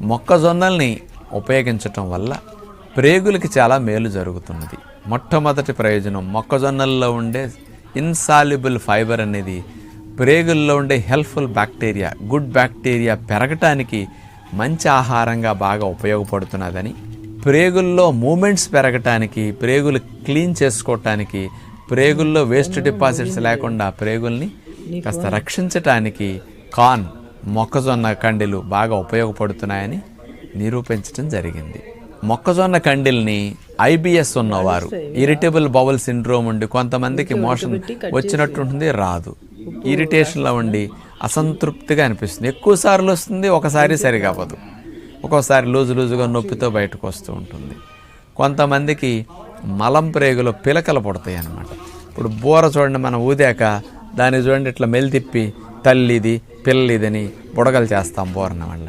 మొక్కజొన్నల్ని ఉపయోగించటం వల్ల ప్రేగులకి చాలా మేలు జరుగుతున్నది. మొట్టమొదటి ప్రయోజనం మొక్కజొన్నల్లో ఉండే ఇన్సాల్యుబుల్ ఫైబర్ అనేది ప్రేగుల్లో ఉండే హెల్ప్ఫుల్ బ్యాక్టీరియా గుడ్ బ్యాక్టీరియా పెరగటానికి మంచి ఆహారంగా బాగా ఉపయోగపడుతున్నదని ప్రేగుల్లో మూమెంట్స్ పెరగటానికి ప్రేగులు క్లీన్ చేసుకోవటానికి ప్రేగుల్లో వేస్ట్ డిపాజిట్స్ లేకుండా ప్రేగుల్ని కాస్త రక్షించటానికి కాన్ మొక్కజొన్న కండెలు బాగా ఉపయోగపడుతున్నాయని నిరూపించడం జరిగింది. మొక్కజొన్న కండిల్ని ఐబిఎస్ ఉన్నవారు ఇరిటబుల్ బౌల్ సిండ్రోమ్ ఉండి కొంతమందికి మోషన్ వచ్చినట్టుంటుంది రాదు. ఇరిటేషన్లో ఉండి అసంతృప్తిగా అనిపిస్తుంది. ఎక్కువ సార్లు వస్తుంది ఒకసారి సరిగా అవ్వదు. ఒక్కోసారి లూజు లూజుగా నొప్పితో బయటకు వస్తూ ఉంటుంది. కొంతమందికి మలం ప్రేగులో పిలకలు పుడతాయి అన్నమాట ఇప్పుడు బూర చూడండి మనం ఊదాక దాన్ని చూడండి ఇట్లా మెలి తిప్పి తల్లిది పిల్లలిదని బుడగలు చేస్తాం బూరన వాళ్ళ